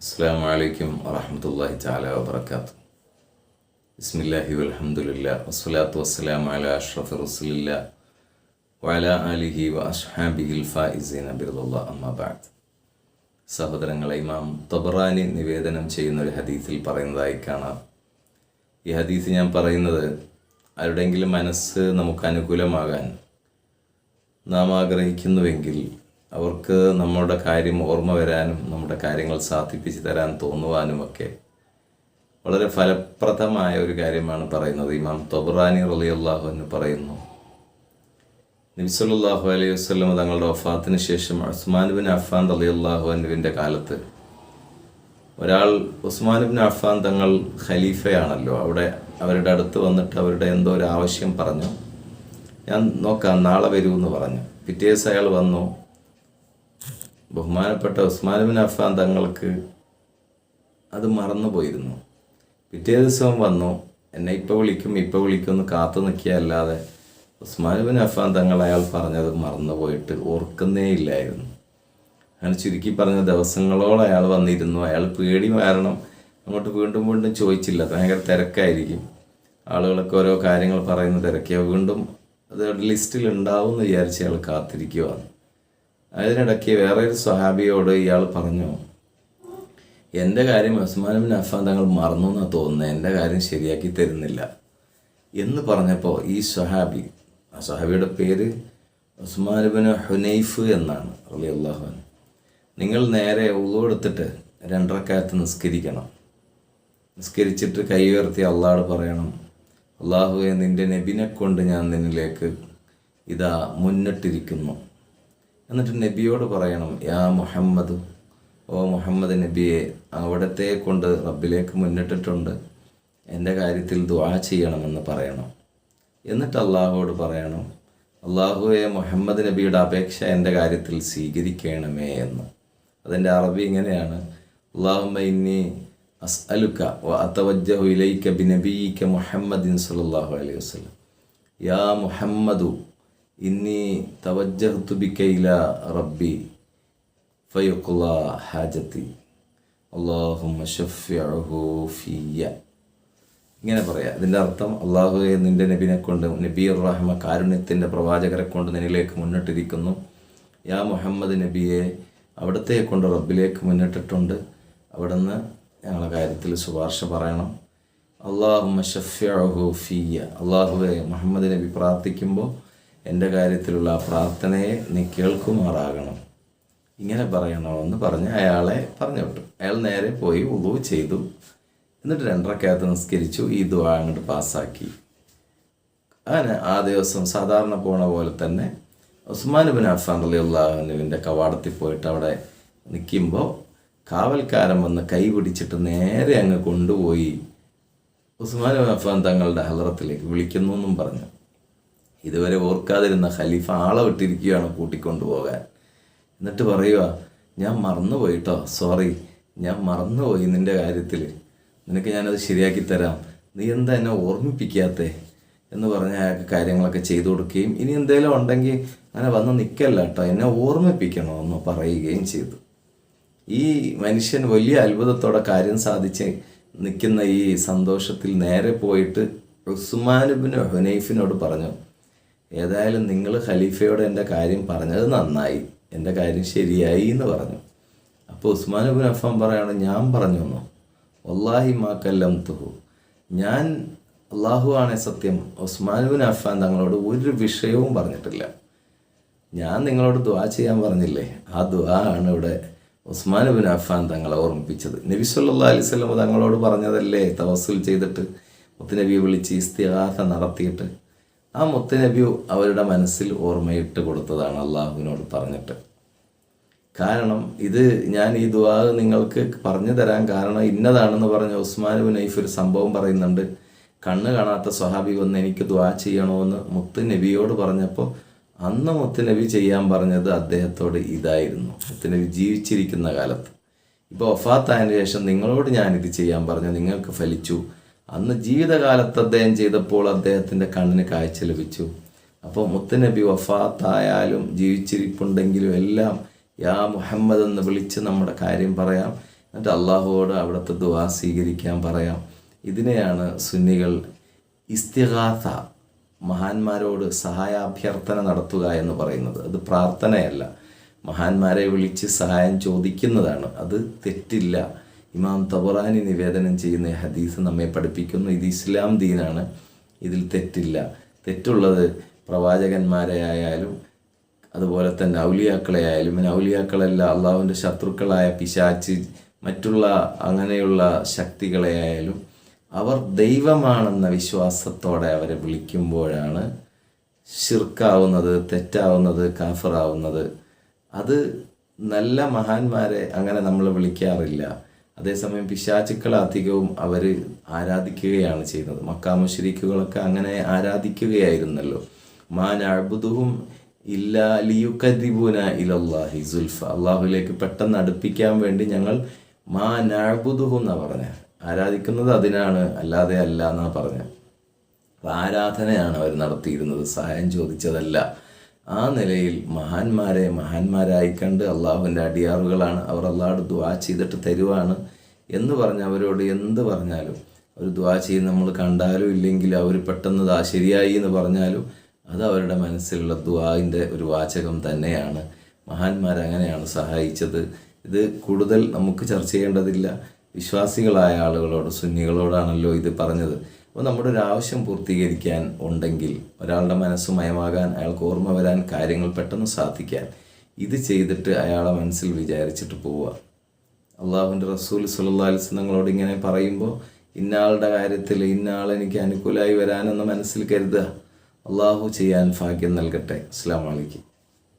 അസ്സാം വലൈക്കും വറഹമത്തല്ലാഹി താല വാബർക്കാത്തു ബിസ്മില്ലാഹി വലഹമുല്ല വസ്സലാത്തു വസ്സലാം അല അഷ്റഫ് റസുലില്ല വല അലിഹി വ അഷ്ഹാബിഹിൽ ഫായിസീന ബിറുല്ല അമ്മാബാദ് സഹോദരങ്ങളെ ഇമാം തബറാനി നിവേദനം ചെയ്യുന്ന ഒരു ഹദീസിൽ പറയുന്നതായി കാണാം. ഈ ഹദീസ് ഞാൻ പറയുന്നത് ആരുടെയെങ്കിലും മനസ്സ് നമുക്ക് അനുകൂലമാകാൻ നാം ആഗ്രഹിക്കുന്നുവെങ്കിൽ അവർക്ക് നമ്മുടെ കാര്യം ഓർമ്മ വരാനും നമ്മുടെ കാര്യങ്ങൾ സാധിപ്പിച്ചു തരാൻ തോന്നുവാനുമൊക്കെ വളരെ ഫലപ്രദമായ ഒരു കാര്യമാണ് പറയുന്നത്. ഇമാം തൊബ്രാനി റളിയല്ലാഹു എന്ന് പറയുന്നു നബിസുല്ലാഹു അലൈഹി വസ്ലം തങ്ങളുടെ വഫാത്തിന് ശേഷം ഉസ്മാൻ ബിൻ അഫാൻ റളിയല്ലാഹു അനുവിന്റെ കാലത്ത് ഒരാൾ ഉസ്മാൻ ബിൻ അഫാൻ തങ്ങൾ ഖലീഫയാണല്ലോ. അവിടെ അവരുടെ അടുത്ത് വന്നിട്ട് അവരുടെ എന്തോ ഒരു ആവശ്യം പറഞ്ഞു. ഞാൻ നോക്കാം നാളെ വരുമെന്ന് പറഞ്ഞു. പിറ്റേ ദിവസം അയാൾ വന്നു. ബഹുമാനപ്പെട്ട ഉസ്മാൻ ബിൻ അഫാൻ തങ്ങൾക്ക് അത് മറന്നുപോയിരുന്നു. പിറ്റേ ദിവസം വന്നു എന്നെ ഇപ്പോൾ വിളിക്കും ഇപ്പോൾ വിളിക്കും എന്ന് കാത്തു ഉസ്മാൻ ബിൻ അഫാൻ തങ്ങൾ അയാൾ പറഞ്ഞത് മറന്നുപോയിട്ട് ഓർക്കുന്നേ ഇല്ലായിരുന്നു അങ്ങനെ ചുരുക്കി പറഞ്ഞ ദിവസങ്ങളോളം അയാൾ വന്നിരുന്നു. അയാൾ പേടി മാറണം അങ്ങോട്ട് വീണ്ടും വീണ്ടും ചോദിച്ചില്ല. ഭയങ്കര തിരക്കായിരിക്കും. ആളുകളൊക്കെ ഓരോ കാര്യങ്ങൾ പറയുന്ന തിരക്കിയ വീണ്ടും അത് ലിസ്റ്റിൽ ഉണ്ടാവും എന്ന് വിചാരിച്ച് അയാൾ കാത്തിരിക്കുവാണ്. അതിനിടയ്ക്ക് വേറെ ഒരു സ്വഹാബിയോട് ഇയാൾ പറഞ്ഞു എന്റെ കാര്യം ഉസ്മാൻ അഫാൻ തങ്ങൾ മറന്നു എന്നാണ് തോന്നുന്നത്. എന്റെ കാര്യം ശരിയാക്കി തരുന്നില്ല. എന്ന് പറഞ്ഞപ്പോൾ ഈ സ്വഹാബി ആ സ്വഹാബിയുടെ പേര് ഉസ്മാൻ ഹുനൈഫ് എന്നാണ് അലി അള്ളാഹുൻ നിങ്ങൾ നേരെ ഉള്ളു എടുത്തിട്ട് രണ്ടരക്കാലത്ത് നിസ്കരിക്കണം. നിസ്കരിച്ചിട്ട് കൈ ഉയർത്തി അള്ളാഹോട് പറയണം അള്ളാഹുവെ നിന്റെ നബിനെ കൊണ്ട് ഞാൻ നിന്നിലേക്ക് ഇതാ മുന്നിട്ടിരിക്കുന്നു. എന്നിട്ട് നബിയോട് പറയണം യാ മുഹമ്മദ് ഓ മുഹമ്മദ് നബിയെ അവിടത്തെ കൊണ്ട് റബ്ബിലേക്ക് മുന്നിട്ടിട്ടുണ്ട്. എന്റെ കാര്യത്തിൽ ദുആ ചെയ്യണമെന്ന് പറയണം. എന്നിട്ട് അള്ളാഹുവോട് പറയണം അള്ളാഹുവെ മുഹമ്മദ് നബിയുടെ അപേക്ഷ എന്റെ കാര്യത്തിൽ സ്വീകരിക്കണമേ എന്ന്. അതിന്റെ അറബി ഇങ്ങനെയാണ് അള്ളാഹുമ്മ ഇന്നി അസ് വ അതവജ്ജഹു ഇലൈക ബിനബിയിക മുഹമ്മദിൻ സല്ലല്ലാഹു അലൈഹി വസ്ലം യാ മുഹമ്മദു ഇന്നി തവജ്ജഹ്തു ബികൈല റബ്ബി ഫയഖുല ഹാജത്തി. അള്ളാഹുമ്മ ഫിയ ഇങ്ങനെ പറയാം. ഇതിന്റെ അർത്ഥം അള്ളാഹു നിന്റെ നബിനെ കൊണ്ട് നബീർ റഹ്മ കാരുണ്യത്തിന്റെ പ്രവാചകരെ കൊണ്ട് നിന്നിലേക്ക് മുന്നിട്ടിരിക്കുന്നു. യാ മുഹമ്മദ് നബിയെ അവിടത്തെ കൊണ്ട് റബ്ബിലേക്ക് മുന്നിട്ടിട്ടുണ്ട്. അവിടുന്ന് ഞങ്ങളുടെ കാര്യത്തിൽ ശുപാർശ പറയണം. അള്ളാഹു ഫിയ അള്ളാഹുവെ മുഹമ്മദ് നബി പ്രാർത്ഥിക്കുമ്പോൾ എന്റെ കാര്യത്തിലുള്ള ആ പ്രാർത്ഥനയെ നീ കേൾക്കുമാറാകണം. ഇങ്ങനെ പറയണമെന്ന് പറഞ്ഞ് അയാളെ പറഞ്ഞു വിട്ടു അയാൾ നേരെ പോയി ഉളു ചെയ്തു. എന്നിട്ട് രണ്ടരക്കകത്ത് നിസ്കരിച്ചു. ഈ ദുആ അങ്ങോട്ട് പാസ്സാക്കി. അങ്ങനെ ആ ദിവസം സാധാരണ പോണ പോലെ തന്നെ ഉസ്മാൻ ബിൻ അഫാൻ അലി അള്ളാഹുവിന്റെ കവാടത്തിൽ പോയിട്ട് അവിടെ നിൽക്കുമ്പോൾ കാവൽക്കാരൻ വന്ന് കൈ പിടിച്ചിട്ട് നേരെ അങ്ങ് കൊണ്ടുപോയി. ഉസ്മാൻ ബിൻ അഫാൻ തങ്ങളുടെ ഹലറത്തിലേക്ക് വിളിക്കുന്നു എന്നും പറഞ്ഞു. ഇതുവരെ ഓർക്കാതിരുന്ന ഖലീഫ ആളെ വിട്ടിരിക്കുകയാണ് കൂട്ടിക്കൊണ്ടുപോകാൻ. എന്നിട്ട് പറയുക ഞാൻ മറന്നുപോയിട്ടോ? സോറി ഞാൻ മറന്നുപോയി നിന്റെ കാര്യത്തിൽ. നിനക്ക് ഞാനത് ശരിയാക്കി തരാം. നീ എന്താ എന്നെ ഓർമ്മിപ്പിക്കാത്തേ? എന്ന് പറഞ്ഞ് അയാൾക്ക് കാര്യങ്ങളൊക്കെ ചെയ്തു കൊടുക്കുകയും ഇനി എന്തെങ്കിലും ഉണ്ടെങ്കിൽ അങ്ങനെ വന്ന് നിൽക്കല്ല കേട്ടോ എന്നെ ഓർമ്മിപ്പിക്കണമെന്ന് പറയുകയും ചെയ്തു. ഈ മനുഷ്യൻ വലിയ അത്ഭുതത്തോടെ കാര്യം സാധിച്ച് നിൽക്കുന്ന ഈ സന്തോഷത്തിൽ നേരെ പോയിട്ട് ഉസ്മാനുബിന് ഹുനൈഫിനോട് പറഞ്ഞു ഏതായാലും നിങ്ങൾ ഖലീഫയോട് എന്റെ കാര്യം പറഞ്ഞത് നന്നായി. എന്റെ കാര്യം ശരിയായി എന്ന് പറഞ്ഞു. അപ്പോൾ ഉസ്മാൻ അബുൻ അഫാൻ പറയാണ് ഞാൻ പറഞ്ഞു എന്നോ വല്ലാഹി മാക്കല്ലം തുഹു ഞാൻ അള്ളാഹു ആണേ സത്യം. ഉസ്മാൻ ബിൻ അഫാൻ തങ്ങളോട് ഒരു വിഷയവും പറഞ്ഞിട്ടില്ല. ഞാൻ നിങ്ങളോട് ദുവാ ചെയ്യാൻ പറഞ്ഞില്ലേ? ആ ദുവാ ആണ് ഇവിടെ ഉസ്മാൻ ബിൻ അഫാൻ തങ്ങളെ ഓർമ്മിപ്പിച്ചത്. നബി സല്ലാ അലൈഹി സ്വലം തങ്ങളോട് പറഞ്ഞതല്ലേ? തവസുൽ ചെയ്തിട്ട് മുത്തുനബിയെ വിളിച്ച് ഇസ്തിഹാസ നടത്തിയിട്ട് ആ മുത്തനബി അവരുടെ മനസ്സിൽ ഓർമ്മയിട്ട് കൊടുത്തതാണ് അള്ളാഹുവിനോട് പറഞ്ഞിട്ട്. കാരണം ഇത് ഞാൻ ഈ ദുവാ നിങ്ങൾക്ക് പറഞ്ഞു തരാൻ കാരണം ഇന്നതാണെന്ന് പറഞ്ഞ ഉസ്മാൻ നൈഫ് ഒരു സംഭവം പറയുന്നുണ്ട്. കണ്ണ് കാണാത്ത സ്വഹാബി വന്ന് എനിക്ക് ദുആ ചെയ്യണമെന്ന് മുത്ത് നബിയോട് പറഞ്ഞപ്പോൾ അന്ന് മുത്ത് നബി ചെയ്യാൻ പറഞ്ഞത് അദ്ദേഹത്തോട് ഇതായിരുന്നു. മുത്ത് നബി ജീവിച്ചിരിക്കുന്ന കാലത്ത്. ഇപ്പോൾ ഒഫാത്തായതിനു ശേഷം നിങ്ങളോട് ഞാനിത് ചെയ്യാൻ പറഞ്ഞു. നിങ്ങൾക്ക് ഫലിച്ചു. അന്ന് ജീവിതകാലത്ത് അദ്ദേഹം ചെയ്തപ്പോൾ അദ്ദേഹത്തിന്റെ കണ്ണിന് കാഴ്ച ലഭിച്ചു. അപ്പോൾ മുത്തനബി വഫാത്തായാലും ജീവിച്ചിരിപ്പുണ്ടെങ്കിലും എല്ലാം യാ മുഹമ്മദ് എന്ന് വിളിച്ച് നമ്മുടെ കാര്യം പറയാം. എന്നിട്ട് അള്ളാഹുവോട് അവിടുത്തെ ദുവാ സ്വീകരിക്കാൻ പറയാം. ഇതിനെയാണ് സുന്നികൾ ഇസ്തിഹാസ മഹാന്മാരോട് സഹായാഭ്യർത്ഥന നടത്തുക എന്ന് പറയുന്നത്. അത് പ്രാർത്ഥനയല്ല. മഹാന്മാരെ വിളിച്ച് സഹായം ചോദിക്കുന്നതാണ്. അത് തെറ്റില്ല. ഇമാം തബറാനി നിവേദനം ചെയ്യുന്ന ഹദീസ് നമ്മെ പഠിപ്പിക്കുന്നു. ഇത് ഇസ്ലാം ദീനാണ്. ഇതിൽ തെറ്റില്ല. തെറ്റുള്ളത് പ്രവാചകന്മാരെ ആയാലും അതുപോലെ തന്നെ ഔലിയാക്കളെ ആയാലും ഔലിയാക്കളല്ല അള്ളാഹുവിന്റെ ശത്രുക്കളായ പിശാച്ച് മറ്റുള്ള അങ്ങനെയുള്ള ശക്തികളെ ആയാലും അവർ ദൈവമാണെന്ന വിശ്വാസത്തോടെ അവരെ വിളിക്കുമ്പോഴാണ് ഷിർക്കാവുന്നത് തെറ്റാവുന്നത് കാഫറാവുന്നത്. അത് നല്ല മഹാന്മാരെ അങ്ങനെ നമ്മൾ വിളിക്കാറില്ല. അതേസമയം പിശാചുക്കൾ അധികവും അവർ ആരാധിക്കുകയാണ് ചെയ്യുന്നത്. മക്കാമുശരിക്കുകളൊക്കെ അങ്ങനെ ആരാധിക്കുകയായിരുന്നല്ലോ. മാൻ അഴുതുവും ഇല്ല ലിയുക്കദിബുന ഇലല്ലാഹി സുൽഫ. അള്ളാഹുലേക്ക് പെട്ടെന്ന് അടുപ്പിക്കാൻ വേണ്ടി ഞങ്ങൾ മാ നാബുദുഹു എന്നാ പറഞ്ഞ. ആരാധിക്കുന്നത് അതിനാണ് അല്ലാതെ അല്ല എന്നാ പറഞ്ഞത് ആരാധനയാണ് അവർ നടത്തിയിരുന്നത്. സഹായം ചോദിച്ചതല്ല. ആ നിലയിൽ മഹാന്മാരെ മഹാന്മാരായി കണ്ട് അള്ളാഹുവിന്റെ അടിയാറുകളാണ്. അവർ അള്ളാഹോട് ദ്വാ ചെയ്തിട്ട് തരുവാണ് എന്ന് പറഞ്ഞ് അവരോട് എന്ത് പറഞ്ഞാലും ഒരു ദ്വാ ചെയ്ത് നമ്മൾ കണ്ടാലും ഇല്ലെങ്കിൽ അവർ പെട്ടെന്ന് ദാ ശരിയായി എന്ന് പറഞ്ഞാലും അത് അവരുടെ മനസ്സിലുള്ള ദ്വാവിന്റെ ഒരു വാചകം തന്നെയാണ്. മഹാന്മാർ അങ്ങനെയാണ് സഹായിച്ചത്. ഇത് കൂടുതൽ നമുക്ക് ചർച്ച ചെയ്യേണ്ടതില്ല. വിശ്വാസികളായ ആളുകളോട് സുന്നികളോടാണല്ലോ ഇത് പറഞ്ഞത്. അപ്പോൾ നമ്മുടെ ഒരു ആവശ്യം പൂർത്തീകരിക്കാൻ ഉണ്ടെങ്കിൽ ഒരാളുടെ മനസ്സ് മയമാകാൻ അയാൾക്ക് ഓർമ്മ വരാൻ കാര്യങ്ങൾ പെട്ടെന്ന് സാധിക്കാൻ ഇത് ചെയ്തിട്ട് അയാളെ മനസ്സിൽ വിചാരിച്ചിട്ട് പോവുക. അള്ളാഹുവിന്റെ റസൂൽ സുല്ലാ അലിസ്ലങ്ങളോട് ഇങ്ങനെ പറയുമ്പോൾ ഇന്നയാളുടെ കാര്യത്തിൽ ഇന്നയാൾ എനിക്ക് അനുകൂലമായി വരാനെന്ന് മനസ്സിൽ കരുതുക. അള്ളാഹു ചെയ്യാൻ ഭാഗ്യം നൽകട്ടെ. അസ്സാം വലൈക്കും